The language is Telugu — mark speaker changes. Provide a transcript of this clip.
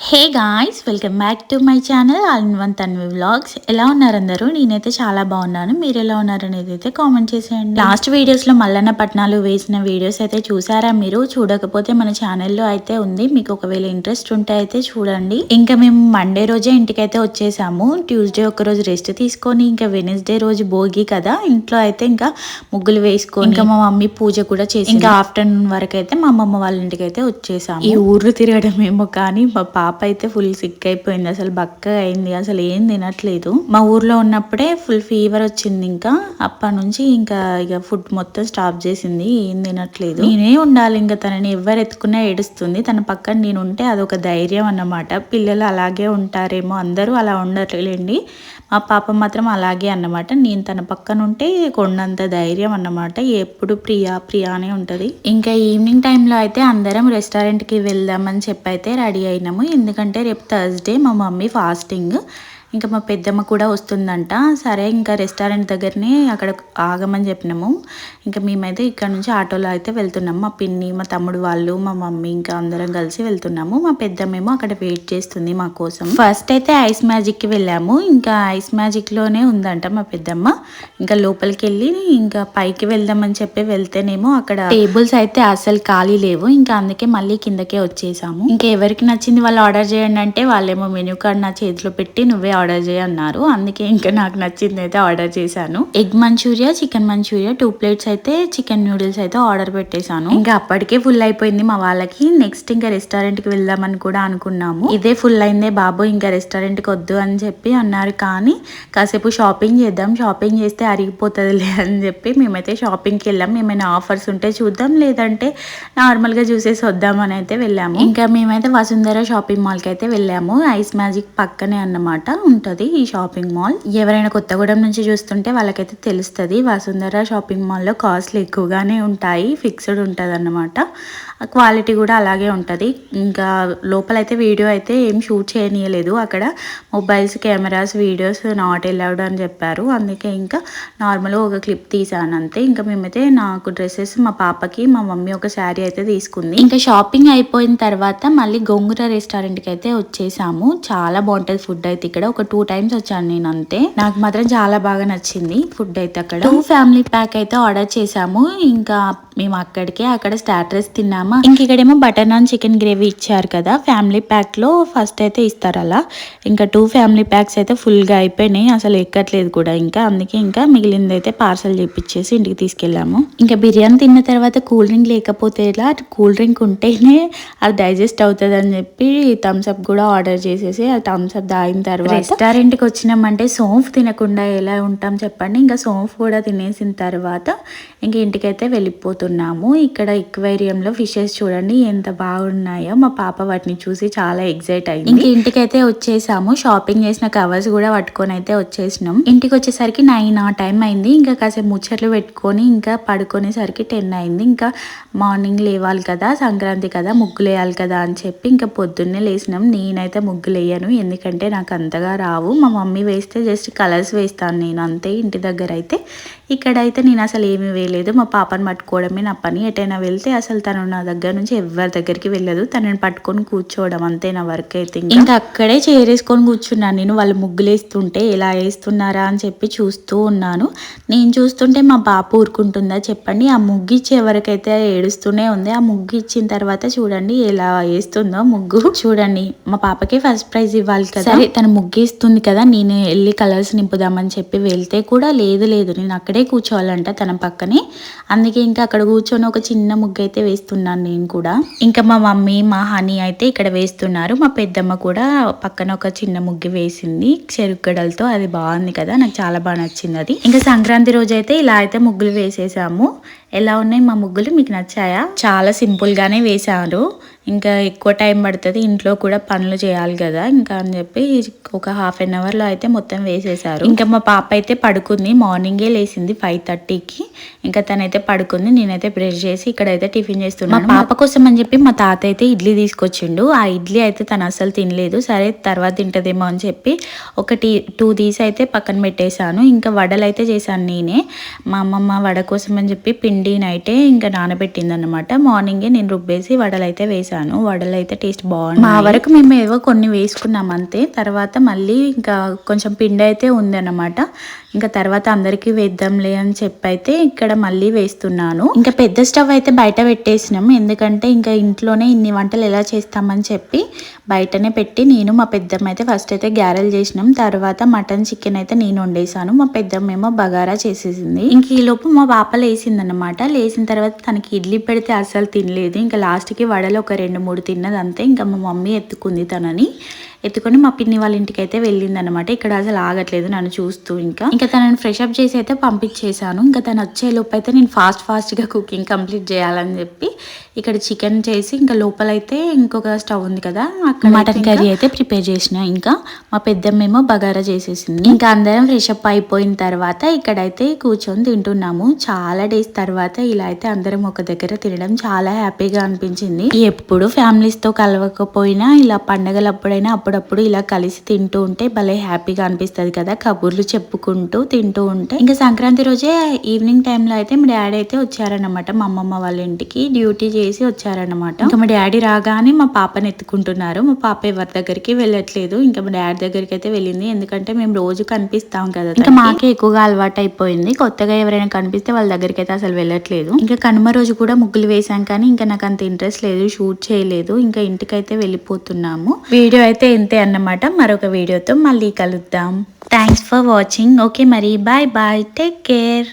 Speaker 1: Hey guys welcome back to my channel all in one Tanvi vlogs. ఎలా ఉన్నారు అందరూ? నేనైతే చాలా బాగున్నాను. మీరు ఎలా ఉన్నారు అనేది అయితే కామెంట్ చేసేయండి. లాస్ట్ వీడియోస్లో మల్లన్న పట్నాలు వేసిన వీడియోస్ అయితే చూసారా మీరు? చూడకపోతే మన ఛానల్లో అయితే ఉంది. మీకు ఒకవేళ ఇంట్రెస్ట్ ఉంటే అయితే చూడండి. ఇంకా మేము మండే రోజే ఇంటికైతే వచ్చేసాము. ట్యూస్డే ఒక రోజు రెస్ట్ తీసుకొని ఇంకా వెనస్డే రోజు భోగి కదా. ఇంట్లో అయితే ఇంకా ముగ్గులు వేసుకొని ఇంకా మా మమ్మీ పూజ కూడా చేసి ఇంకా ఆఫ్టర్నూన్ వరకు అయితే మా అమ్మమ్మ వాళ్ళ ఇంటికి అయితే వచ్చేసాము. ఈ ఊర్లు తిరగడం ఏమో కానీ మా పాప అయితే ఫుల్ సిక్ అయిపోయింది. అసలు బక్కగా అయింది. అసలు ఏం తినట్లేదు. మా ఊర్లో ఉన్నప్పుడే ఫుల్ ఫీవర్ వచ్చింది ఇంకా. అప్పటి నుంచి ఇంకా ఇక ఫుడ్ మొత్తం స్టాప్ చేసింది. ఏం తినట్లేదు. నేనే ఉండాలి ఇంకా. తనని ఎవరు ఎత్తుకున్నా ఏడుస్తుంది. తన పక్కన నేను ఉంటే అదొక ధైర్యం అన్నమాట. పిల్లలు అలాగే ఉంటారేమో. అందరూ అలా ఉండట్లేండి మా పాప మాత్రం అలాగే అన్నమాట. నేను తన పక్కన ఉంటే కొండంత ధైర్యం అన్నమాట. ఎప్పుడు ప్రియా ప్రియా అనే ఉంటుంది. ఇంకా ఈవినింగ్ టైంలో అయితే అందరం రెస్టారెంట్కి వెళ్దామని చెప్పి అయితే రెడీ అయినాము. ఎందుకంటే రేపు థర్స్డే మా మమ్మీ ఫాస్టింగ్ ఇంకా మా పెద్దమ్మ కూడా వస్తుందంట. సరే ఇంకా రెస్టారెంట్ దగ్గరనే అక్కడ ఆగమని చెప్పినాము. ఇంకా మేమైతే ఇక్కడ నుంచి ఆటోలో అయితే వెళ్తున్నాము. మా పిన్ని మా తమ్ముడు వాళ్ళు మా మమ్మీ ఇంకా అందరం కలిసి వెళ్తున్నాము. మా పెద్దమ్మేమో అక్కడ వెయిట్ చేస్తుంది మా కోసం. ఫస్ట్ అయితే ఐస్ మ్యాజిక్కి వెళ్ళాము. ఇంకా ఐస్ మ్యాజిక్లోనే ఉందంట మా పెద్దమ్మ. ఇంకా లోపలికి వెళ్ళి ఇంకా పైకి వెళ్దామని చెప్పి వెళ్తేనేమో అక్కడ టేబుల్స్ అయితే అసలు ఖాళీ లేవు. ఇంకా అందుకే మళ్ళీ కిందకే వచ్చేసాము. ఇంకా ఎవరికి నచ్చింది వాళ్ళు ఆర్డర్ చేయండి అంటే వాళ్ళేమో మెనూ కార్డ్ నా చేతిలో పెట్టి నువ్వే ఆర్డర్ చేయన్నారు అందుకే ఇంకా నాకు నచ్చింది అయితే ఆర్డర్ చేశాను. Egg manchuria chicken manchuria two plates అయితే చికెన్ నూడిల్స్ అయితే ఆర్డర్ పెట్టేశాను. ఇంకా అప్పటికే ఫుల్ అయిపోయింది మా వాళ్ళకి. నెక్స్ట్ ఇంకా రెస్టారెంట్కి వెళ్దామని కూడా అనుకున్నాము. ఇదే ఫుల్ అయిందే బాబు ఇంకా రెస్టారెంట్కి వద్దు అని చెప్పి అన్నారు. కానీ కాసేపు షాపింగ్ చేద్దాం షాపింగ్ చేస్తే అరిగిపోతుందిలే అని చెప్పి మేమైతే షాపింగ్కి వెళ్ళాం. ఏమైనా ఆఫర్స్ ఉంటే చూద్దాం లేదంటే నార్మల్గా చూసేసి వద్దామని అయితే వెళ్ళాము. ఇంకా మేమైతే వసుంధర షాపింగ్ మాల్కి అయితే వెళ్ళాము. ఐస్ మ్యాజిక్ పక్కనే అన్నమాట. ఉంటుంది ఈ షాపింగ్ మాల్ ఎవరైనా కొత్తగూడెం నుంచి చూస్తుంటే వాళ్ళకైతే తెలుస్తుంది. వసుంధర షాపింగ్ మాల్లో కాస్ట్లు ఎక్కువగానే ఉంటాయి ఫిక్స్డ్ ఉంటుంది అన్నమాట క్వాలిటీ కూడా అలాగే ఉంటుంది. ఇంకా లోపలైతే వీడియో అయితే ఏం షూట్ చేయనీయలేదు. అక్కడ mobiles cameras videos not allowed అని చెప్పారు. అందుకే ఇంకా నార్మల్గా ఒక క్లిప్ తీసాను అంతే. ఇంకా మేమైతే నాకు డ్రెస్సెస్ మా పాపకి మా మమ్మీ ఒక శారీ అయితే తీసుకుంది. ఇంకా షాపింగ్ అయిపోయిన తర్వాత మళ్ళీ గోంగూర రెస్టారెంట్కి అయితే వచ్చేసాము. చాలా బాగుంటుంది ఫుడ్ అయితే ఇక్కడ. ఒక టూ టైమ్స్ వచ్చాను నేను అంతే. నాకు మాత్రం చాలా బాగా నచ్చింది ఫుడ్ అయితే అక్కడ. టూ ఫ్యామిలీ ప్యాక్ అయితే ఆర్డర్ చేసాము ఇంకా మేము అక్కడికే అక్కడ స్టార్టర్స్ తిన్నామా. ఇంక ఇక్కడేమో బటర్ నాన్ చికెన్ గ్రేవీ ఇచ్చారు కదా. ఫ్యామిలీ ప్యాక్లో ఫస్ట్ అయితే ఇస్తారు అలా. ఇంకా టూ ఫ్యామిలీ ప్యాక్స్ అయితే ఫుల్గా అయిపోయినాయి. అసలు ఎక్కట్లేదు కూడా ఇంకా. అందుకే ఇంకా మిగిలింది అయితే పార్సల్ చేపించేసి ఇంటికి తీసుకెళ్ళాము. ఇంకా బిర్యానీ తిన్న తర్వాత కూల్ డ్రింక్ లేకపోతే ఎలా? కూల్ డ్రింక్ ఉంటేనే అది డైజెస్ట్ అవుతుంది అని చెప్పి థమ్స్ అప్ కూడా ఆర్డర్ చేసేసి ఆ థమ్స్ అప్ తాగిన తర్వాత రెస్టారెంట్కి వచ్చినామంటే సోంఫ్ తినకుండా ఎలా ఉంటాం చెప్పండి. ఇంకా సోంఫ్ కూడా తినేసిన తర్వాత ఇంక ఇంటికైతే వెళ్ళిపోతున్నాము. ఇక్కడ ఎక్వేరియంలో ఫిషెస్ చూడండి ఎంత బాగున్నాయో. మా పాప వాటిని చూసి చాలా ఎగ్జైట్ అయింది. ఇంక ఇంటికైతే వచ్చేసాము. షాపింగ్ చేసిన కవర్స్ కూడా పట్టుకొని అయితే వచ్చేసినాం. ఇంటికి వచ్చేసరికి నైన్ ఆ టైం అయింది. ఇంకా కాసేపు ముచ్చట్లు పెట్టుకొని ఇంకా పడుకునేసరికి టెన్ అయింది. ఇంకా మార్నింగ్ లేవాలి కదా సంక్రాంతి కదా ముగ్గులు వేయాలి కదా అని చెప్పి ఇంకా పొద్దున్నే లేసినాం. నేనైతే ముగ్గులు వేయను ఎందుకంటే నాకు అంతగా రావు. మా మమ్మీ వేస్తే జస్ట్ కలర్స్ వేస్తాను నేను అంతే ఇంటి దగ్గర అయితే ఇక్కడైతే నేను అసలు ఏమీ వేయలేదు. మా పాపని పట్టుకోవడమే నా పని. ఎటైనా వెళ్తే అసలు తను నా దగ్గర నుంచి ఎవరి దగ్గరికి వెళ్ళదు. తనని పట్టుకొని కూర్చోవడం అంతే నా వర్క్ అయితే ఇంకా. అక్కడే చేరేసుకొని కూర్చున్నాను. నేను వాళ్ళు ముగ్గులు వేస్తుంటే ఎలా వేస్తున్నారా అని చెప్పి చూస్తూ ఉన్నాను. నేను చూస్తుంటే మా పాప ఊరుకుంటుందా చెప్పండి. ఆ ముగ్గు ఇచ్చే వరకైతే ఏడుస్తూనే ఉంది. ఆ ముగ్గు ఇచ్చిన తర్వాత చూడండి ఎలా వేస్తుందో ముగ్గు. చూడండి మా పాపకి ఫస్ట్ ప్రైజ్ ఇవ్వాలి కదా. సరే తను ముగ్గు ఇస్తుంది కదా. నేను వెళ్ళి కలర్స్ నింపుదామని చెప్పి వెళ్తే కూడా లేదు లేదు. నేను అక్కడే కూర్చోవాలంట తన పక్కనే. అందుకే ఇంకా అక్కడ కూర్చొని ఒక చిన్న ముగ్గు అయితే వేస్తున్నాను నేను కూడా. ఇంకా మా మమ్మీ మా హనీ అయితే ఇక్కడ వేస్తున్నారు. మా పెద్దమ్మ కూడా పక్కన ఒక చిన్న ముగ్గు వేసింది. చెరుగడలతో అది బాగుంది కదా నాకు చాలా బాగా నచ్చింది అది. ఇంకా సంక్రాంతి రోజు అయితే ఇలా అయితే ముగ్గులు వేసేసాము. ఎలా ఉన్నాయి మా ముగ్గులు? మీకు నచ్చాయా? చాలా సింపుల్గానే వేశారు. ఇంకా ఎక్కువ టైం పడుతుంది ఇంట్లో కూడా పనులు చేయాలి కదా. ఇంకా అని చెప్పి ఒక హాఫ్ అన్ అవర్లో అయితే మొత్తం వేసేసారు ఇంకా మా పాప అయితే పడుకుంది. మార్నింగే లేసింది ఫైవ్ థర్టీకి. ఇంకా తనైతే పడుకుంది. నేనైతే బ్రష్ చేసి ఇక్కడైతే టిఫిన్ చేస్తున్నాను. మా పాప కోసం అని చెప్పి మా తాత అయితే ఇడ్లీ తీసుకొచ్చిండు. ఆ ఇడ్లీ అయితే తను అసలు తినలేదు. సరే తర్వాత తింటదేమో అని చెప్పి ఒకటి టూ తీసి అయితే పక్కన పెట్టేశాను. ఇంకా వడలు అయితే చేశాను నేనే. మా అమ్మమ్మ వడ కోసం అని చెప్పి పిండి పిండి నైటే ఇంకా నానబెట్టిందనమాట మార్నింగే నేను రుబ్బేసి వడలైతే వేసాను. వడలైతే టేస్ట్ బాగుంది మా వరకు మేము ఏవో కొన్ని వేసుకున్నాం అంతే. తర్వాత మళ్ళీ ఇంకా కొంచెం పిండి అయితే ఉంది అనమాట ఇంకా తర్వాత అందరికీ వేద్దాంలే అని చెప్పి అయితే ఇక్కడ మళ్ళీ వేస్తున్నాను. ఇంకా పెద్ద స్టవ్ అయితే బయట పెట్టేసినాం ఎందుకంటే ఇంకా ఇంట్లోనే ఇన్ని వంటలు ఎలా చేస్తామని చెప్పి బయటనే పెట్టి నేను మా పెద్దమ్మ అయితే ఫస్ట్ అయితే గ్యారెల్ చేసినాం. తర్వాత మటన్ చికెన్ అయితే నేను వండేసాను మా పెద్దమ్మ ఏమో బగారా చేసేసింది. ఇంక ఈలోపు మా పాప లేసిందనమాట లేసిన లేచిన తర్వాత తనకి ఇడ్లీ పెడితే అస్సలు తినలేదు. ఇంకా లాస్ట్కి వడలు ఒక రెండు మూడు తిన్నది అంతే ఇంకా మా మమ్మీ ఎత్తుకుంది తనని. ఎత్తుకొని మా పిన్ని వాళ్ళ ఇంటికి అయితే వెళ్ళింది అనమాట ఇక్కడ అసలు ఆగట్లేదు నన్ను చూస్తూ ఇంకా. ఇంకా తనని ఫ్రెష్ అప్ చేసి అయితే పంపించేశాను. ఇంకా తను వచ్చే లోపు అయితే నేను ఫాస్ట్ ఫాస్ట్గా కుకింగ్ కంప్లీట్ చేయాలని చెప్పి ఇక్కడ చికెన్ చేసి ఇంకా లోపలైతే ఇంకొక స్టవ్ ఉంది కదా అక్కడ మటన్ కర్రీ అయితే ప్రిపేర్ చేసిన ఇంకా. మా పెద్దమ్మేమో బగారా చేసేసింది. ఇంకా అందరం ఫ్రెష్ అప్ అయిపోయిన తర్వాత ఇక్కడైతే కూర్చొని తింటున్నాము. చాలా డేస్ తర్వాత ఇలా అయితే అందరం ఒక దగ్గర తినడం చాలా హ్యాపీగా అనిపించింది. ఎప్పుడు ఫ్యామిలీస్తో కలవకపోయినా ఇలా పండగలప్పుడైనా అప్పుడప్పుడు ఇలా కలిసి తింటూ ఉంటే భలే హ్యాపీగా అనిపిస్తది కదా. కబుర్లు చెప్పుకుంటూ తింటూ ఉంటే. ఇంకా సంక్రాంతి రోజే ఈవినింగ్ టైంలో అయితే మా డాడీ అయితే వచ్చారనమాట మా అమ్మమ్మ వాళ్ళ ఇంటికి. డ్యూటీ చేసి వచ్చారనమాట ఇంకా మా డాడీ రాగానే మా పాపని ఎత్తుకుంటున్నారు. మా పాప ఎవరి దగ్గరికి వెళ్ళట్లేదు. ఇంకా మా డాడీ దగ్గరికి అయితే వెళ్ళింది. ఎందుకంటే మేము రోజు కనిపిస్తాం కదా ఇంకా మాకే ఎక్కువగా అలవాటు అయిపోయింది. కొత్తగా ఎవరైనా కనిపిస్తే వాళ్ళ దగ్గరికి అయితే అసలు వెళ్ళట్లేదు. ఇంకా కనుమ రోజు కూడా ముగ్గులు వేసాం కానీ ఇంకా నాకు అంత ఇంట్రెస్ట్ లేదు. షూట్ చేయలేదు. ఇంకా ఇంటికైతే వెళ్ళిపోతున్నాము. వీడియో అయితే ఇంతే అన్నమాట. మరొక వీడియోతో మళ్ళీ కలుద్దాం. థ్యాంక్స్ ఫర్ వాచింగ్ ఓకే మరి బాయ్ బాయ్ టేక్ కేర్